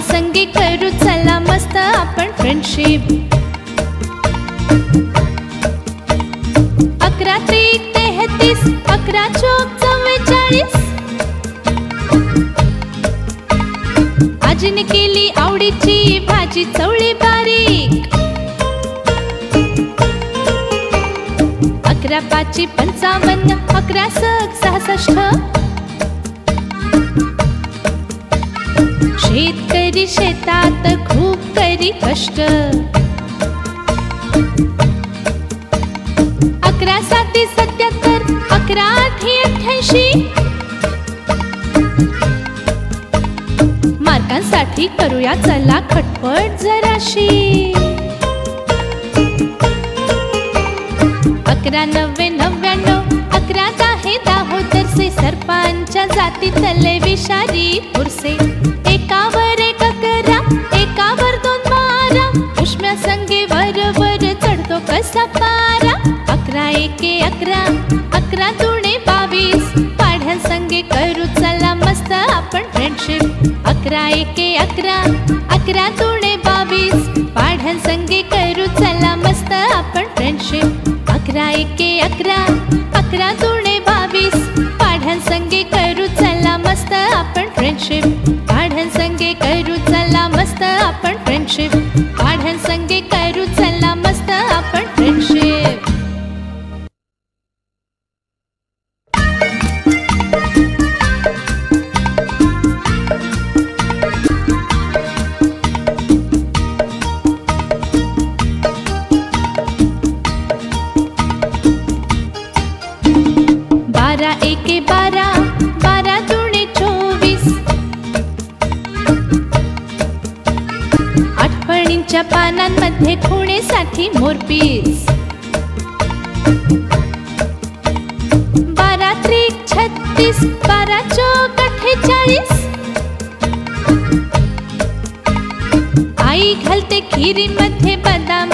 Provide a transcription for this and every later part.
संगीत करू चला मस्त आपण फ्रेंडशिप अकरा त्रिक तेहतीस अकरा चौक चव्वेचाळीस। आजीने केली आवडीची भाजी चवळी बारीक। अकरा पाची पंचावन्न अकरा सक सहासष्ट। शेतकरी शेतात खूप करी कष्ट. अकरा साती सत्याहत्तर अकरा आठी अठ्याऐंशी मार्कांसाठी करूया चला खटपट जराशी. अकरा नव्वे नव्याण्णव अकरा दाहे दाहोदरचे जाती तले विषारी पुरसे एकावर एक अकरा एकावर दोन मारा उष्म्या संगे वर वर चढतो कसा पारा. अकरा एके अकरा अकरा दुणे बावीस. पाढ्या संगे करू चला मस्त आपण फ्रेंडशिप अकरा एके अकरा अकरा दुणे बावीस. पाढ्या संगे करू चला मस्त आपण फ्रेंडशिप अकरा एके अकरा संगे करू चला मस्त आपण फ्रेंडशिप पाढ्या संगे करू चला मस्त आपण फ्रेंडशिप खुणेसाठी मोरपीस बारा त्रिक छत्तीस बारा चौक अठ्ठेचाळीस। आई घालते खिरीमध्ये बदाम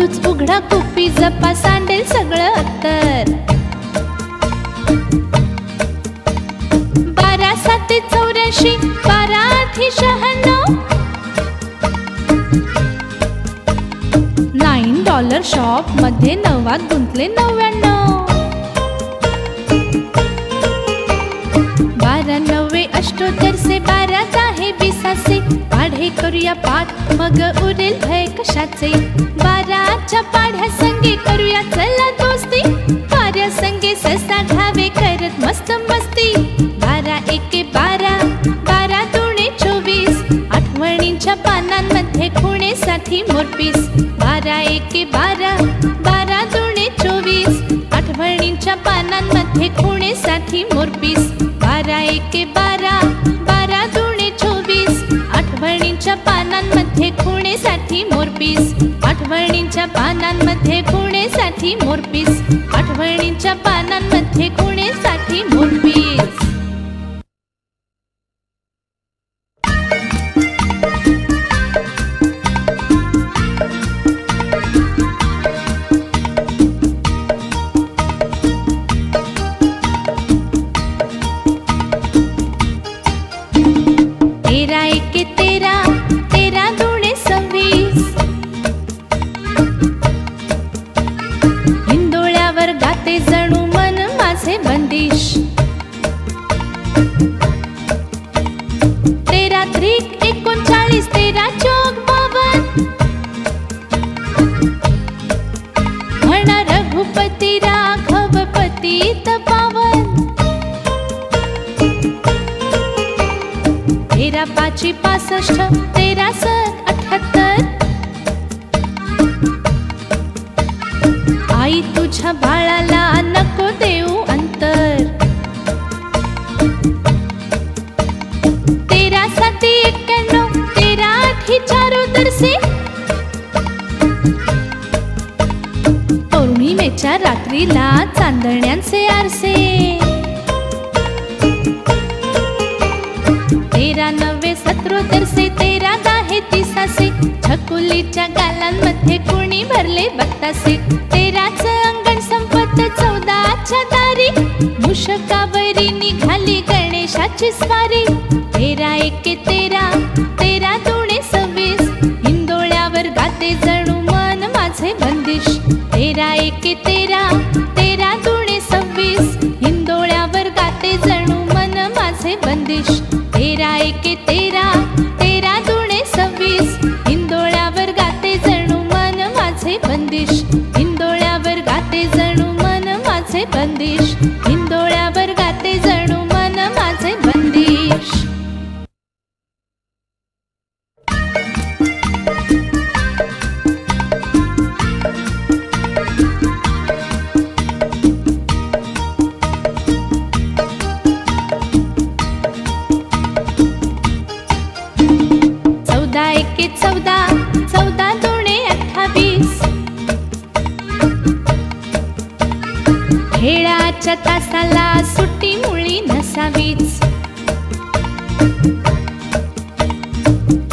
हळूच उघडा कुपी जपा सांडेल सगळं अत्तर बारा ते चौऱ्याऐंशी बारा आधी शहाण्णव. नाईन डॉलर शॉपमध्ये नवात गुंतले नव्याण्णव. करूया पाठ. मग उरेल भय कशाचे? बाराच्या पाढ्या संगे करूया. चला दोस्ती. पाऱ्या संगे ससा घावे करत मस्त मस्ती. बारा एके बारा बारा दुणे चोवीस. आठवणींच्या पानांमध्ये खुणेसाठी मोरपीस. बारा एके बारा बारा दुणे चोवीस. आठवणींच्या पानांमध्ये खुणेसाठी मोरपीस. बारा एके बारा आठवणींच्या पानांमध्ये खुणेसाठी मोरपीस. आठवणींच्या पानांमध्ये खुणेसाठी मोरपीस. तेरा तेरा पासष्ट तेरा अठ्याहत्तर. आई तुझ्या बाळाला नको देऊ अंतर. तेरा साती एक्क्याण्णव तेरा आठी चार दरसे पौर्णिमेच्या रात्रीला चांदण्यांचे आरसे. सत्रोतर तेरा दाहे तिसासे छकुलीच्या गालांमध्ये कुणी भरले बत्तासे तेराच अंगण संपत चौदाच्या दारी। मुशकावरी निघाली गणेशाची स्वारी। तेरा एके तेरा तेरा दोणे सव्वीस। हिंदोळ्यावर गाते जणू मन माझे बंदिश। तेरा एके तेरा तेरा दोणे सव्वीस। हिंदोळ्यावर गाते जणू मन माझे बंदिश। तेरा एके तेरा माझे खेळाच्या तासाला सुट्टी मुळी नसावीच.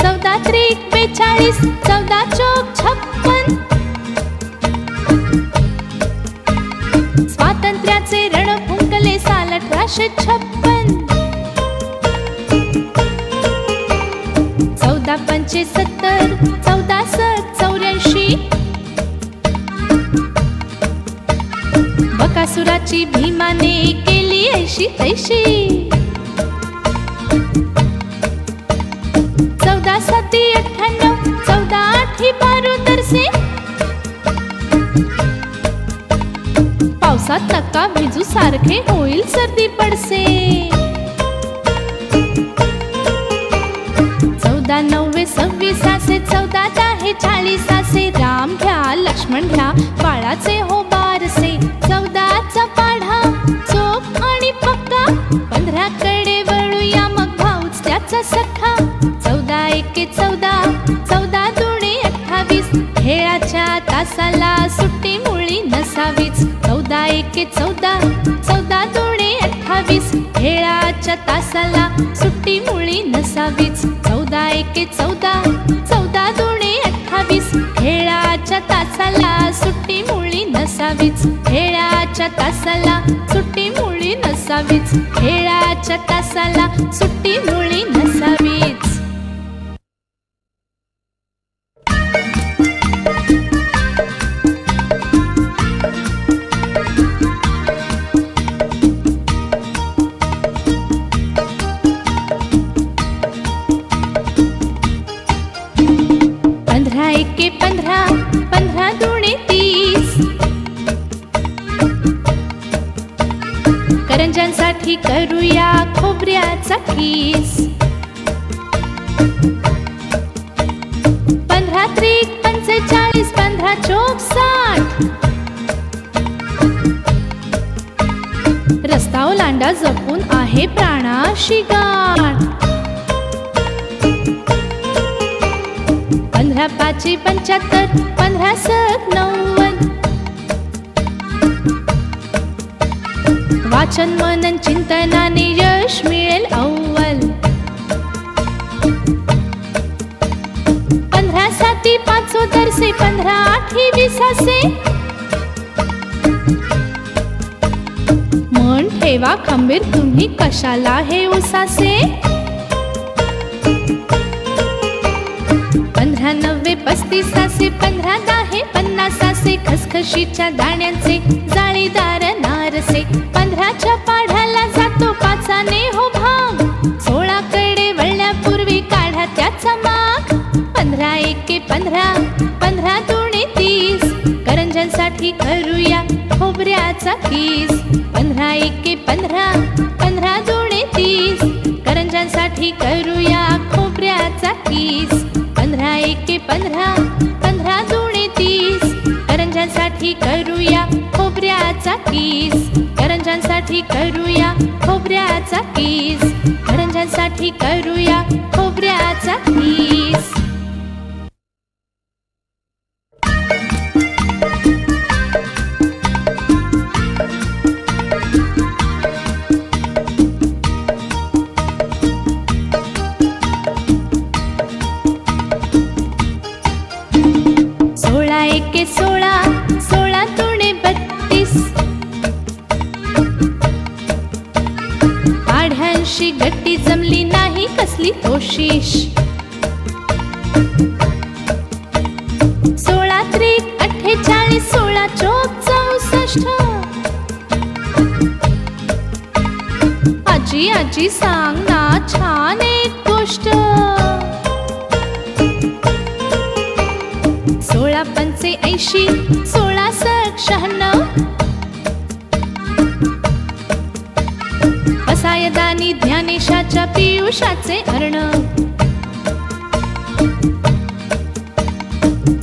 चौदा त्रिक बेचाळीस चौदा चोक छप्पन. स्वातंत्र्याचे रण फुंकले साल अठराशे छप्पन. चौदा पंचे सत्तर चौदा सत चौऱ्याऐंशी. बकासुराची भीमाने केली ऐशी तैशी. चौदा साती अठ्ठ्याण्णव चौदा आठी बारू तरसे पावसात नका भिजू सारखे होईल सर्दी पडसे. चौदा नव्वे सव्वीसासे चौदा दहा चाळीसासे राम घ्या लक्ष्मण घ्या बाळाचे हो बारसे. चौदाचा पाढा चोप आणि पक्का. पंधरा कडे वळूया मग भाऊच त्याचा सखा चौदा एके चौदा चौदा दोणे अठ्ठावीस. खेळाच्या तासाला सुट्टी मुळी नसावीच. चौदा एके चौदा चौदा दोणे अठ्ठावीस. खेळाच्या तासाला सुट्टी मुळी नसावीच. चौदा एके चौदा चौदा दोणे अठ्ठावीस. खेळाच्या तासाला सुट्टी मुळी नसावीच. खेळाच्या तासाला सुट्टी मुळी नसावीच. खेळाच्या तासाला सुट्टी मुळी करूया खोबऱ्याचा किस पंधरा त्रिक पंचेचाळीस पंधरा चोक साठ. रस्ता ओलांडा जपून आहे प्राणाशी गाठ पंधरा पाचशे पंच्याहत्तर पंधरा सत नव्वद. वाचन मनन चिंतनाने यश मिळेल अव्वल. पंधरा साती पाचो तरसे पंधरा आठी विसासे. मन ठेवा खंबीर तुम्ही कशाला हे उसासे? पंधरा नव्वे पस्तीस सासे पंधरा दहा पन्नास सासे खसखशीच्या दाण्यांचे जाळीदार नारसे. पंधराच्या पाढ्याला जातो पाचाने हो भाग. सोळा कडे वळण्यापूर्वी काढा त्याचा माग. पंधरा एके पंधरा पंधरा दोन तीस. करंजांसाठी करूया खोबऱ्याचा किस. पंधरा एके पंधरा पंधरा दोन तीस. करंजांसाठी करूया खोबऱ्याचा किस. एके पंधरा पंधरा दोणे तीस. करंजांसाठी करूया खोबऱ्याचा किस. करंजांसाठी करूया खोबऱ्याचा किस. करंजांसाठी करूया खोब गट्टी जमली नाही कसली कोशिश. सोळा त्रिक अठ्ठेचाळीस सोळा चोक चौसष्ट. आजी आजी सांग ना छान एक गोष्ट. सोळा पंचे ऐंशी सोळा सक शहाण्णव. असायदानी ज्ञानेशाच्या पियुषाचे अर्ण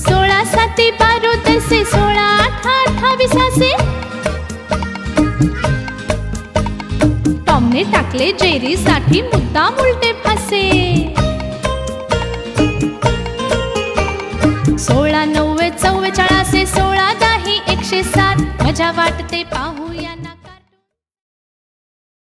सोळा साती बारो तसे सोळा आठ अठ्ठावीसाचे टॉमने टाकले जेरी साठी मुद्दा उलटे फासे. सोळा नव्वे चव्वेचाळीस सोळा दाही एकशे सात. मजा वाटते पाहू